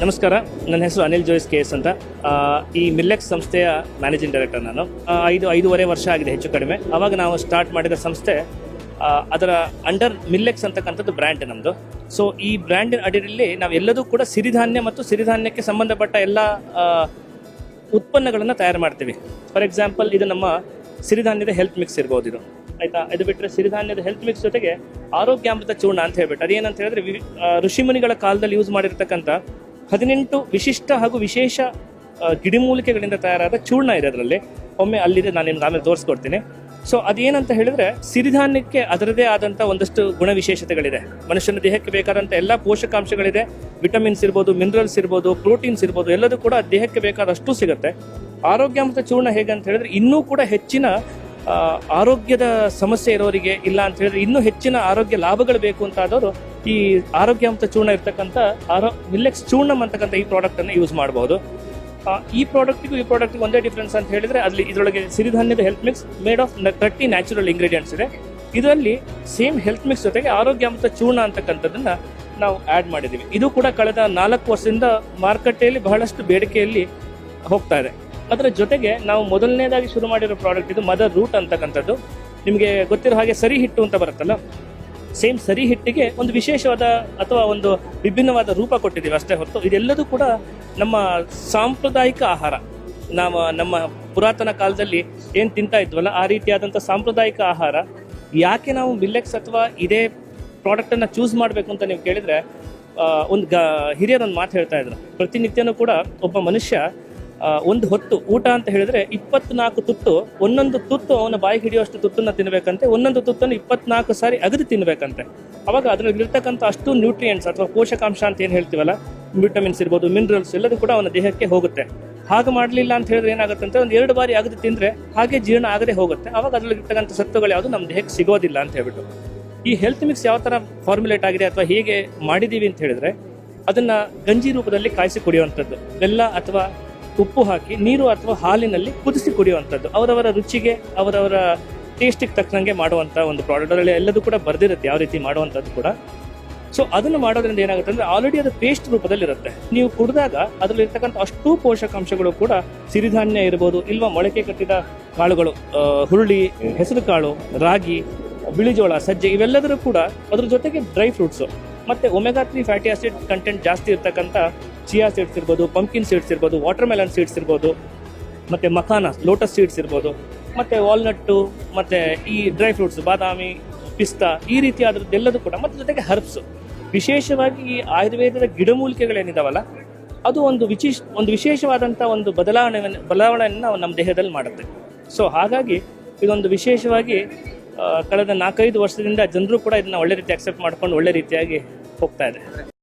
ನಮಸ್ಕಾರ, ನನ್ನ ಹೆಸರು ಅನಿಲ್ ಜೋಯಿಸ್ ಕೆ ಎಸ್ ಅಂತ. ಈ ಮಿಲ್ಲೆಕ್ಸ್ ಸಂಸ್ಥೆಯ ಮ್ಯಾನೇಜಿಂಗ್ ಡೈರೆಕ್ಟರ್ ನಾನು. ಐದು, ಐದೂವರೆ ವರ್ಷ ಆಗಿದೆ, ಹೆಚ್ಚು ಕಡಿಮೆ. ಅವಾಗ ನಾವು ಸ್ಟಾರ್ಟ್ ಮಾಡಿದ ಸಂಸ್ಥೆ ಅದರ ಅಂಡರ್ ಮಿಲ್ಲೆಕ್ಸ್ ಅಂತಕ್ಕಂಥದ್ದು ಬ್ರ್ಯಾಂಡ್ ನಮ್ಮದು ಸೊ ಈ ಬ್ರ್ಯಾಂಡಿನ ಅಡಿಯಲ್ಲಿ ನಾವು ಎಲ್ಲದೂ ಕೂಡ ಸಿರಿಧಾನ್ಯ ಮತ್ತು ಸಿರಿಧಾನ್ಯಕ್ಕೆ ಸಂಬಂಧಪಟ್ಟ ಎಲ್ಲ ಉತ್ಪನ್ನಗಳನ್ನು ತಯಾರು ಮಾಡ್ತೀವಿ. ಫಾರ್ ಎಕ್ಸಾಂಪಲ್ ಇದು ನಮ್ಮ ಸಿರಿಧಾನ್ಯದ ಹೆಲ್ತ್ ಮಿಕ್ಸ್ ಇರ್ಬೋದು ಇದು. ಆಯಿತಾ? ಇದು ಬಿಟ್ಟರೆ ಸಿರಿಧಾನ್ಯದ ಹೆಲ್ತ್ ಮಿಕ್ಸ್ ಜೊತೆಗೆ ಆರೋಗ್ಯಾಮೃತ ಚೂರ್ಣ ಅಂತ ಹೇಳ್ಬಿಟ್ಟು, ಅದೇನಂತ ಹೇಳಿದ್ರೆ ಋಷಿಮುನಿಗಳ ಕಾಲದಲ್ಲಿ ಯೂಸ್ ಮಾಡಿರ್ತಕ್ಕಂಥ ಹದಿನೆಂಟು ವಿಶಿಷ್ಟ ಹಾಗೂ ವಿಶೇಷ ಗಿಡಿಮೂಲಿಕೆಗಳಿಂದ ತಯಾರಾದ ಚೂರ್ಣ ಇದೆ ಅದರಲ್ಲಿ. ಒಮ್ಮೆ ಅಲ್ಲಿದೆ, ನಾನು ನಿಮ್ಗೆ ಆಮೇಲೆ ತೋರಿಸ್ಕೊಡ್ತೀನಿ. ಸೊ ಅದೇನಂತ ಹೇಳಿದ್ರೆ, ಸಿರಿಧಾನ್ಯಕ್ಕೆ ಅದರದೇ ಆದಂಥ ಒಂದಷ್ಟು ಗುಣವಿಶೇಷತೆಗಳಿದೆ ಮನುಷ್ಯನ ದೇಹಕ್ಕೆ ಬೇಕಾದಂಥ ಎಲ್ಲ ಪೋಷಕಾಂಶಗಳಿದೆ. ವಿಟಮಿನ್ಸ್ ಇರ್ಬೋದು, ಮಿನರಲ್ಸ್ ಇರ್ಬೋದು, ಪ್ರೋಟೀನ್ಸ್ ಇರ್ಬೋದು, ಎಲ್ಲದೂ ಕೂಡ ದೇಹಕ್ಕೆ ಬೇಕಾದಷ್ಟು ಸಿಗುತ್ತೆ. ಆರೋಗ್ಯಾಮೃತ ಚೂರ್ಣ ಹೇಗೆ ಅಂತ ಹೇಳಿದ್ರೆ, ಇನ್ನೂ ಕೂಡ ಹೆಚ್ಚಿನ ಆರೋಗ್ಯದ ಸಮಸ್ಯೆ ಇರೋರಿಗೆ ಇಲ್ಲ ಅಂತ ಹೇಳಿದ್ರೆ ಇನ್ನೂ ಹೆಚ್ಚಿನ ಆರೋಗ್ಯ ಲಾಭಗಳು ಬೇಕು ಅಂತ ಆದವರು ಈ ಆರೋಗ್ಯವಂತ ಚೂರ್ಣ ಇರ್ತಕ್ಕಂಥ ಆರೋ, ಮಿಲ್ಲೆಕ್ಸ್ ಚೂರ್ಣಮ್ ಅಂತಕ್ಕಂಥ ಈ ಪ್ರಾಡಕ್ಟ್ ಅನ್ನು ಯೂಸ್ ಮಾಡಬಹುದು ಈ ಪ್ರಾಡಕ್ಟಿಗೂ ಈ ಪ್ರಾಡಕ್ಟ್ಗೆ ಒಂದೇ ಡಿಫ್ರೆನ್ಸ್ ಅಂತ ಹೇಳಿದ್ರೆ ಅಲ್ಲಿ ಇದರೊಳಗೆ ಸಿರಿಧಾನ್ಯದ health mix made of thirty natural ingredients ಇದೆ. ಇದರಲ್ಲಿ ಸೇಮ್ ಹೆಲ್ತ್ ಮಿಕ್ಸ್ ಜೊತೆಗೆ ಆರೋಗ್ಯಾಮೃತ ಚೂರ್ಣ ಅಂತಕ್ಕಂಥದ್ದನ್ನ ನಾವು ಆ್ಯಡ್ ಮಾಡಿದ್ದೀವಿ. ಇದು ಕೂಡ ಕಳೆದ ನಾಲ್ಕು ವರ್ಷದಿಂದ ಮಾರುಕಟ್ಟೆಯಲ್ಲಿ ಬಹಳಷ್ಟು ಬೇಡಿಕೆಯಲ್ಲಿ ಹೋಗ್ತಾ ಇದೆ. ಅದರ ಜೊತೆಗೆ ನಾವು ಮೊದಲನೇದಾಗಿ ಶುರು ಮಾಡಿರೋ ಪ್ರಾಡಕ್ಟ್ ಇದು ಮದರ್ ರೂಟ್ ಅಂತಕ್ಕಂಥದ್ದು. ನಿಮಗೆ ಗೊತ್ತಿರೋ ಹಾಗೆ ಸರಿ ಹಿಟ್ಟು ಅಂತ ಬರುತ್ತಲ್ಲ? ಸೇಮ್ ಸರಿ ಹಿಟ್ಟಿಗೆ ಒಂದು ವಿಶೇಷವಾದ ಅಥವಾ ಒಂದು ವಿಭಿನ್ನವಾದ ರೂಪ ಕೊಟ್ಟಿದ್ದೀವಿ ಅಷ್ಟೇ ಹೊರತು. ಇದೆಲ್ಲದೂ ಕೂಡ ನಮ್ಮ ಸಾಂಪ್ರದಾಯಿಕ ಆಹಾರ. ನಾವು ನಮ್ಮ ಪುರಾತನ ಕಾಲದಲ್ಲಿ ಏನು ತಿಂತಾ ಇದ್ವಲ್ಲ, ಆ ರೀತಿಯಾದಂಥ ಸಾಂಪ್ರದಾಯಿಕ ಆಹಾರ. ಯಾಕೆ ನಾವು ಮಿಲ್ಲೆಕ್ಸ್ ಅಥವಾ ಇದೇ ಪ್ರಾಡಕ್ಟನ್ನು ಚೂಸ್ ಮಾಡಬೇಕು ಅಂತ ನೀವು ಕೇಳಿದರೆ ಒಂದು ಗ ಹಿರಿಯರೊಂದು ಮಾತು ಹೇಳ್ತಾ ಇದ್ರು. ಪ್ರತಿನಿತ್ಯನೂ ಕೂಡ ಒಬ್ಬ ಮನುಷ್ಯ ಒಂದು ಹೊತ್ತು ಊಟ ಅಂತ ಹೇಳಿದ್ರೆ ಇಪ್ಪತ್ನಾಲ್ಕು ತುತ್ತು, ಒಂದೊಂದು ತುತ್ತು ಅವನ ಬಾಯಿ ಹಿಡಿಯುವಷ್ಟು ತುತ್ತನ್ನು ತಿನ್ನಬೇಕಂತೆ ಒಂದೊಂದು ತುತ್ತನ್ನು ಇಪ್ಪತ್ನಾಲ್ಕು ಸಾರಿ ಅಗದು ತಿನ್ನಬೇಕಂತೆ ಅವಾಗ ಅದರಲ್ಲಿ ಇರ್ತಕ್ಕಂಥ ಅಷ್ಟು ನ್ಯೂಟ್ರಿಯೆಂಟ್ಸ್ ಅಥವಾ ಪೋಷಕಾಂಶ ಅಂತ ಏನು ಹೇಳ್ತೀವಲ್ಲ ವಿಟಮಿನ್ಸ್ ಇರ್ಬೋದು ಮಿನರಲ್ಸ್ ಎಲ್ಲದೂ ಕೂಡ ಅವನ ದೇಹಕ್ಕೆ ಹೋಗುತ್ತೆ. ಹಾಗೆ ಮಾಡಲಿಲ್ಲ ಅಂತ ಹೇಳಿದ್ರೆ ಏನಾಗುತ್ತೆ ಅಂತ ಒಂದು ಎರಡು ಬಾರಿ ಅಗದು ತಿಂದರೆ ಹಾಗೆ ಜೀರ್ಣ ಆಗದೆ ಹೋಗುತ್ತೆ. ಅವಾಗ ಅದರಲ್ಲಿರ್ತಕ್ಕಂಥ ಸತ್ವಗಳು ಯಾವುದು ನಮ್ಮ ದೇಹಕ್ಕೆ ಸಿಗೋದಿಲ್ಲ ಅಂತ ಹೇಳ್ಬಿಟ್ಟು. ಈ ಹೆಲ್ತ್ ಮಿಕ್ಸ್ ಯಾವ ಥರ ಫಾರ್ಮುಲೇಟ್ ಆಗಿದೆ ಅಥವಾ ಹೇಗೆ ಮಾಡಿದ್ದೀವಿ ಅಂತ ಹೇಳಿದ್ರೆ, ಅದನ್ನು ಗಂಜಿ ರೂಪದಲ್ಲಿ ಕಾಯಿಸಿ ಕುಡಿಯುವಂಥದ್ದು. ಬೆಲ್ಲ ಅಥವಾ ಉಪ್ಪು ಹಾಕಿ, ನೀರು ಅಥವಾ ಹಾಲಿನಲ್ಲಿ ಕುದಿಸಿ ಕುಡಿಯುವಂಥದ್ದು. ಅವರವರ ರುಚಿಗೆ, ಅವರವರ ಟೇಸ್ಟಿಗೆ ತಕ್ಕಂಗೆ ಮಾಡುವಂಥ ಒಂದು ಪ್ರಾಡಕ್ಟ್ ಅದರಲ್ಲಿ ಎಲ್ಲದೂ ಕೂಡ ಬರ್ದಿರುತ್ತೆ ಯಾವ ರೀತಿ ಮಾಡುವಂಥದ್ದು ಕೂಡ. ಸೊ ಅದನ್ನು ಮಾಡೋದ್ರಿಂದ ಏನಾಗುತ್ತೆ ಅಂದರೆ ಆಲ್ರೆಡಿ ಅದು ಪೇಸ್ಟ್ ರೂಪದಲ್ಲಿರುತ್ತೆ. ನೀವು ಕುಡಿದಾಗ ಅದರಲ್ಲಿರ್ತಕ್ಕಂಥ ಅಷ್ಟು ಪೋಷಕಾಂಶಗಳು ಕೂಡ ಸಿರಿಧಾನ್ಯ ಇರ್ಬೋದು, ಇಲ್ವಾ ಮೊಳಕೆ ಕಟ್ಟಿದ ಕಾಳುಗಳು ಹುರುಳಿ, ಹೆಸರು ಕಾಳು, ರಾಗಿ ಬಿಳಿಜೋಳ ಸಜ್ಜೆ ಇವೆಲ್ಲದರೂ ಕೂಡ ಅದ್ರ ಜೊತೆಗೆ ಡ್ರೈ ಫ್ರೂಟ್ಸು ಮತ್ತೆ omega three fatty acid content ಜಾಸ್ತಿ ಇರ್ತಕ್ಕಂಥ ಚಿಯಾ ಸೀಡ್ಸ್ ಇರ್ಬೋದು ಪಂಪ್ಕಿನ್ ಸೀಡ್ಸ್ ಇರ್ಬೋದು ವಾಟರ್ ಮೆಲನ್ ಸೀಡ್ಸ್ ಇರ್ಬೋದು, ಮತ್ತು ಮಖಾನ ಲೋಟಸ್ ಸೀಡ್ಸ್ ಇರ್ಬೋದು, ಮತ್ತು ವಾಲ್ನಟ್ಟು ಮತ್ತು ಈ ಡ್ರೈ ಫ್ರೂಟ್ಸ್ ಬಾದಾಮಿ, ಪಿಸ್ತಾ, ಈ ರೀತಿ ರೀತಿಯಾದದ್ದೆಲ್ಲದೂ ಕೂಡ, ಮತ್ತು ಜೊತೆಗೆ ಹರ್ಬ್ಸ್ ವಿಶೇಷವಾಗಿ ಈ ಆಯುರ್ವೇದದ ಗಿಡಮೂಲಿಕೆಗಳೇನಿದಾವಲ್ಲ, ಅದು ಒಂದು ವಿಶೇಷ, ಒಂದು ವಿಶೇಷವಾದಂಥ ಒಂದು ಬದಲಾವಣೆ ಬದಲಾವಣೆಯನ್ನು ನಮ್ಮ ದೇಹದಲ್ಲಿ ಮಾಡುತ್ತೆ. ಸೊ ಹಾಗಾಗಿ ಇದೊಂದು ವಿಶೇಷವಾಗಿ ಕಳೆದ ನಾಲ್ಕೈದು ವರ್ಷದಿಂದ ಜನರು ಕೂಡ ಇದನ್ನ ಒಳ್ಳೆ ರೀತಿ ಅಕ್ಸೆಪ್ಟ್ ಮಾಡ್ಕೊಂಡು ಒಳ್ಳೆ ರೀತಿಯಾಗಿ ಹೋಗ್ತಾ ಇದೆ